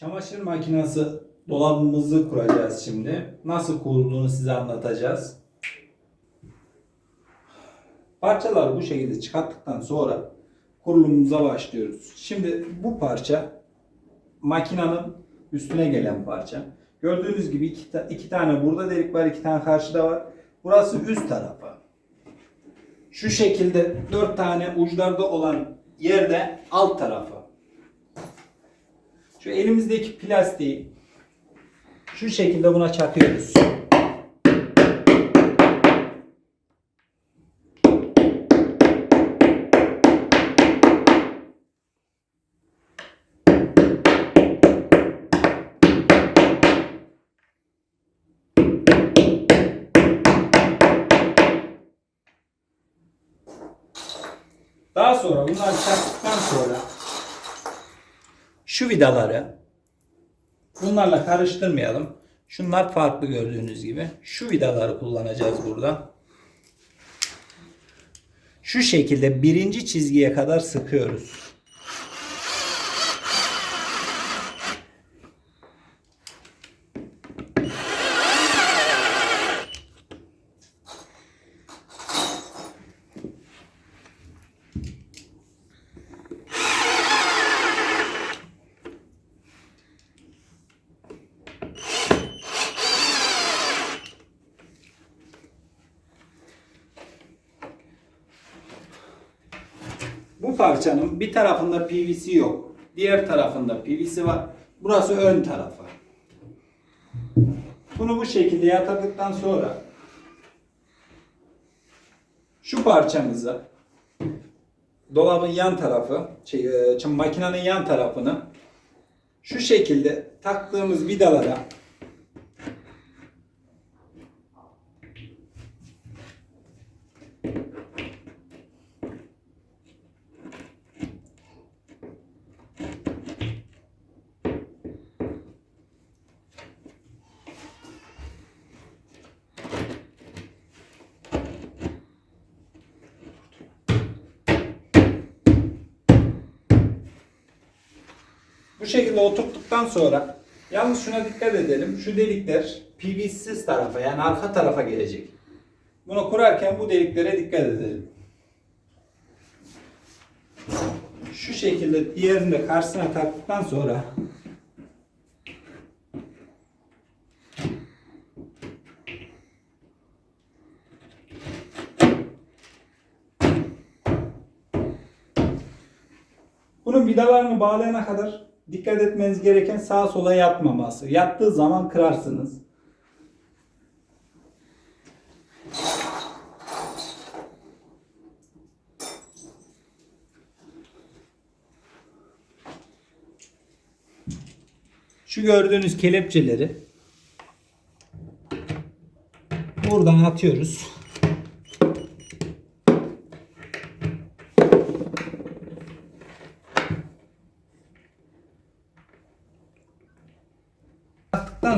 Çamaşır makinesi dolabımızı kuracağız şimdi. Nasıl kurulduğunu size anlatacağız. Parçaları bu şekilde çıkarttıktan sonra kurulumumuza başlıyoruz. Şimdi bu parça makinenin üstüne gelen parça. Gördüğünüz gibi iki, ta- iki tane burada delik var, iki tane karşıda var. Burası üst tarafı. Şu şekilde dört tane uçlarda olan yerde alt tarafı. Şu elimizdeki plastiği şu şekilde buna çakıyoruz. Daha sonra bunları çaktıktan sonra şu vidaları bunlarla karıştırmayalım. Şunlar farklı gördüğünüz gibi. Şu vidaları kullanacağız burada. Şu şekilde birinci çizgiye kadar sıkıyoruz. Bu parçanın bir tarafında PVC yok. Diğer tarafında PVC var. Burası ön tarafı. Bunu bu şekilde yatırdıktan sonra şu parçamızı dolabın yan tarafı, şey, e, makinenin yan tarafını şu şekilde taktığımız vidalara Bu şekilde oturttuktan sonra yalnız şuna dikkat edelim. Şu delikler PVC'siz tarafa yani arka tarafa gelecek. Bunu kurarken bu deliklere dikkat edelim. Şu şekilde diğerini de karşısına taktıktan sonra Bunun vidalarını bağlayana kadar dikkat etmeniz gereken sağa sola yatmaması. Yattığı zaman kırarsınız. Şu gördüğünüz kelepçeleri buradan atıyoruz.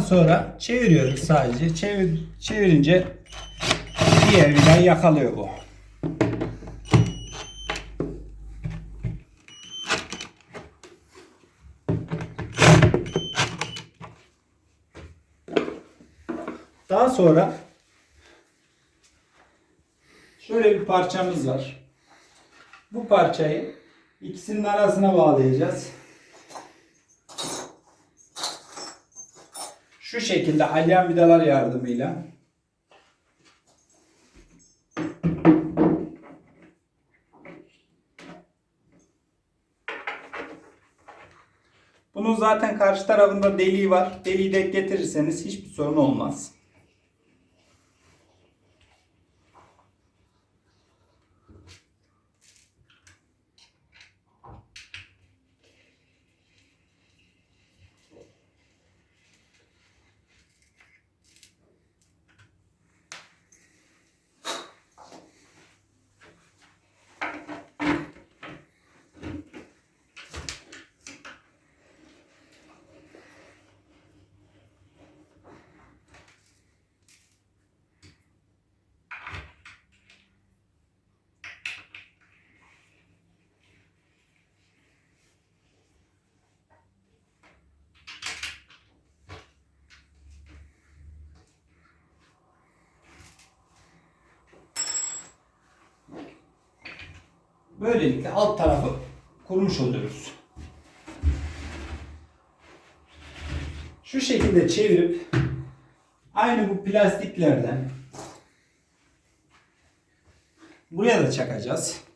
Sonra çeviriyoruz sadece. Çevir, çevirince diğer yakalıyor bu. Daha sonra şöyle bir parçamız var. Bu parçayı ikisinin arasına bağlayacağız. Şu şekilde alyan vidalar yardımıyla Bunun zaten karşı tarafında deliği var. Deliği de getirirseniz hiçbir sorun olmaz. Böylelikle alt tarafı kurmuş oluyoruz. Şu şekilde çevirip aynı bu plastiklerden buraya da çakacağız.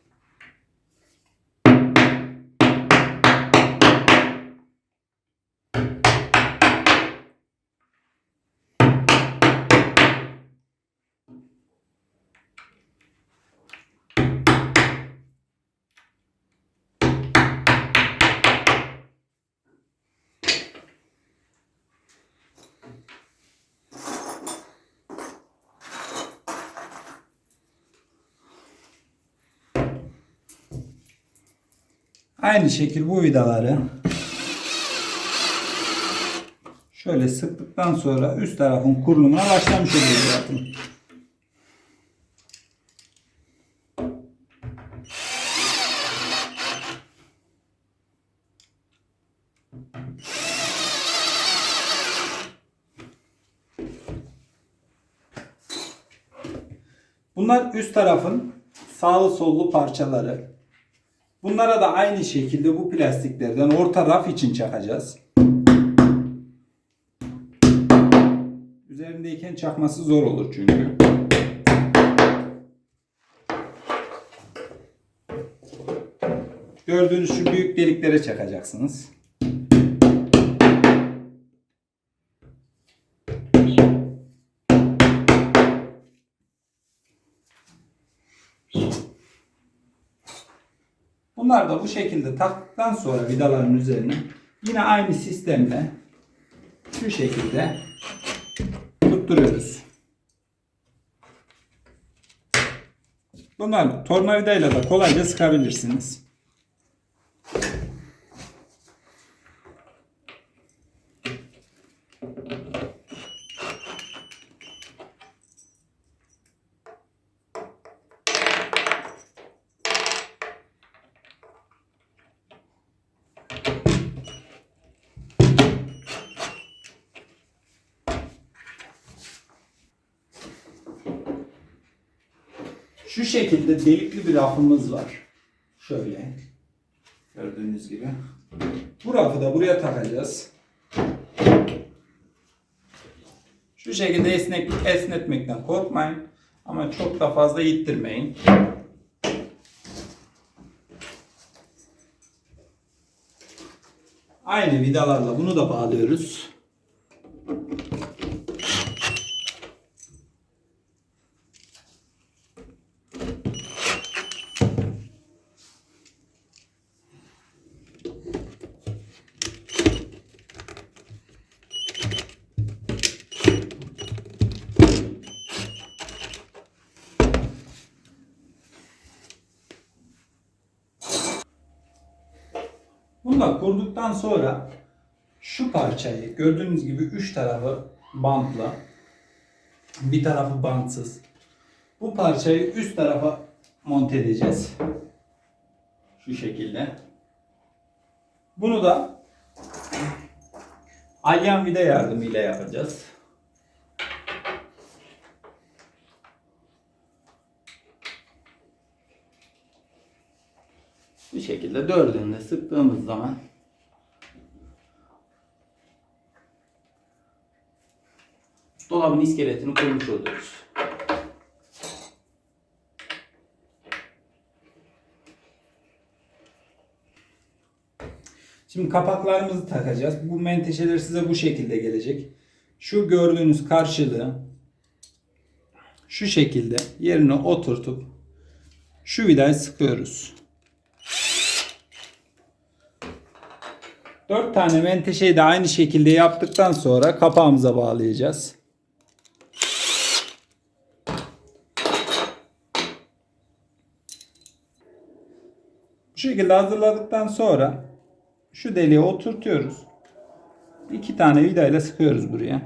Aynı şekil bu vidaları şöyle sıktıktan sonra üst tarafın kurulumuna başlamış oluyoruz zaten. Bunlar üst tarafın sağlı sollu parçaları. Bunlara da aynı şekilde bu plastiklerden orta raf için çakacağız. Üzerindeyken çakması zor olur çünkü. Gördüğünüz şu büyük deliklere çakacaksınız. Bunlar da bu şekilde taktıktan sonra vidaların üzerine yine aynı sistemle şu şekilde tutturuyoruz. Bunlar tornavidayla da kolayca sıkabilirsiniz. Şu şekilde delikli bir rafımız var. Şöyle. Gördüğünüz gibi. Bu rafı da buraya takacağız. Şu şekilde esnek, esnetmekten korkmayın. Ama çok da fazla ittirmeyin. Aynı vidalarla bunu da bağlıyoruz. Kurduktan sonra şu parçayı gördüğünüz gibi üç tarafı bantla bir tarafı bantsız. Bu parçayı üst tarafa monte edeceğiz. Şu şekilde. Bunu da alyan vida yardımıyla yapacağız. Bu şekilde dördünde sıktığımız zaman dolabın iskeletini kurmuş oluyoruz. Şimdi kapaklarımızı takacağız. Bu menteşeler size bu şekilde gelecek. Şu gördüğünüz karşılığı şu şekilde yerine oturtup şu vidayı sıkıyoruz. Dört tane menteşeyi de aynı şekilde yaptıktan sonra kapağımıza bağlayacağız. Şekilde hazırladıktan sonra şu deliğe oturtuyoruz. İki tane vidayla sıkıyoruz buraya.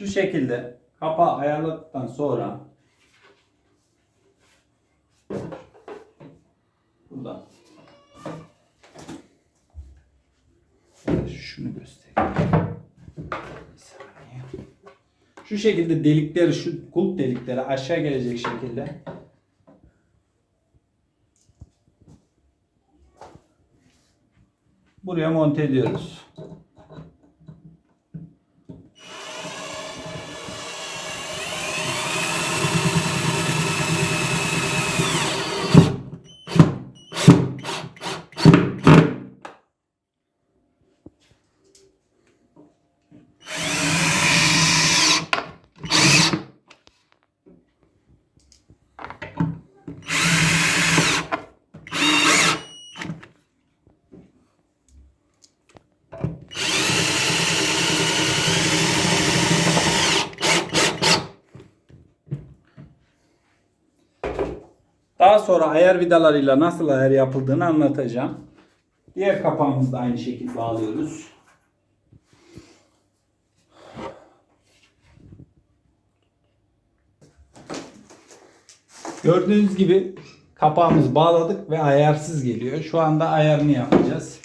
Şu şekilde kapağı ayarladıktan sonra burada şunu göstereyim. Şu şekilde delikleri, şu kulp delikleri aşağı gelecek şekilde buraya monte ediyoruz. Daha sonra ayar vidalarıyla nasıl ayar yapıldığını anlatacağım. Diğer kapağımızı da aynı şekilde bağlıyoruz. Gördüğünüz gibi kapağımızı bağladık ve ayarsız geliyor. Şu anda ayarını yapacağız.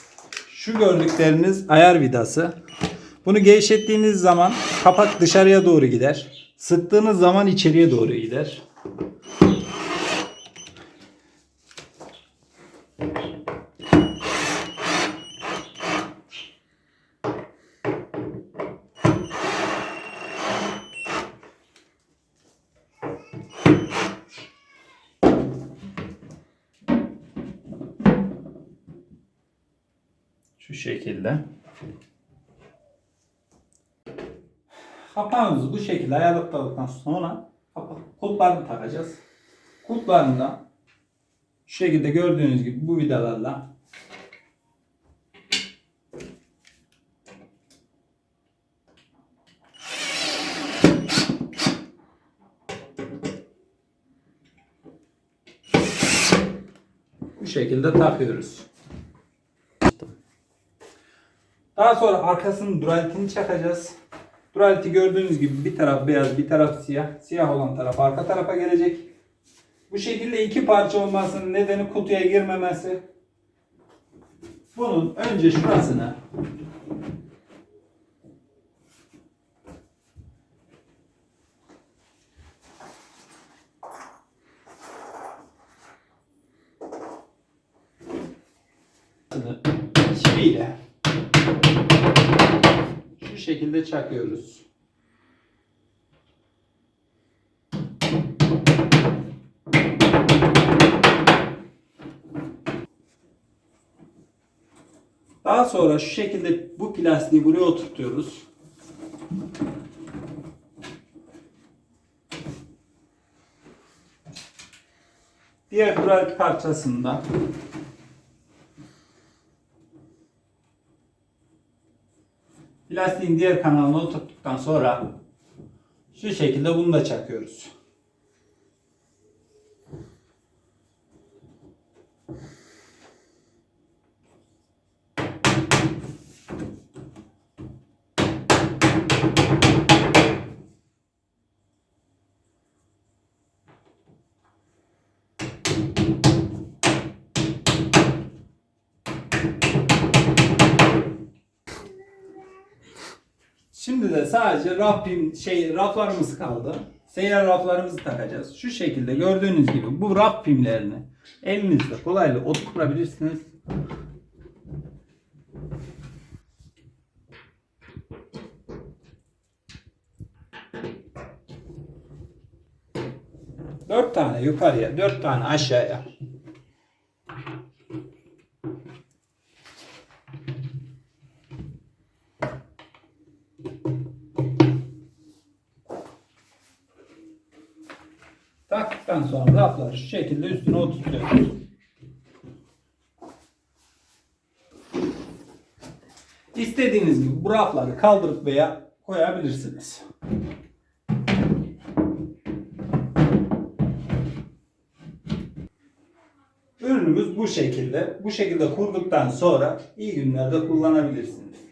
Şu gördükleriniz ayar vidası. Bunu gevşettiğiniz zaman kapak dışarıya doğru gider. Sıktığınız zaman içeriye doğru gider. Şu şekilde. Kapağımızı bu şekilde ayarladıktan sonra kulplarını takacağız. Kulplarını da şu şekilde gördüğünüz gibi bu vidalarla bu şekilde takıyoruz. Daha sonra arkasının duralitini çakacağız. Duraliti gördüğünüz gibi bir taraf beyaz bir taraf siyah. Siyah olan taraf arka tarafa gelecek. Bu şekilde iki parça olmasının nedeni kutuya girmemesi. Bunun önce şurasını çiviyle şekilde çakıyoruz. Daha sonra şu şekilde bu plastiği buraya oturtuyoruz. Diğer dural parçasında Plastiğin diğer kanalına oturttuktan sonra şu şekilde bunu da çakıyoruz. Şimdi de sadece raf pim, şey raflarımız kaldı. Seyyar raflarımızı takacağız. Şu şekilde gördüğünüz gibi bu raf pimlerini elinizde kolaylıkla oturtabilirsiniz. Dört tane yukarıya, dört tane aşağıya. Taktıktan sonra rafları şu şekilde üstüne oturtuyoruz. İstediğiniz gibi bu rafları kaldırıp veya koyabilirsiniz. Ürünümüz bu şekilde. Bu şekilde kurduktan sonra iyi günlerde kullanabilirsiniz.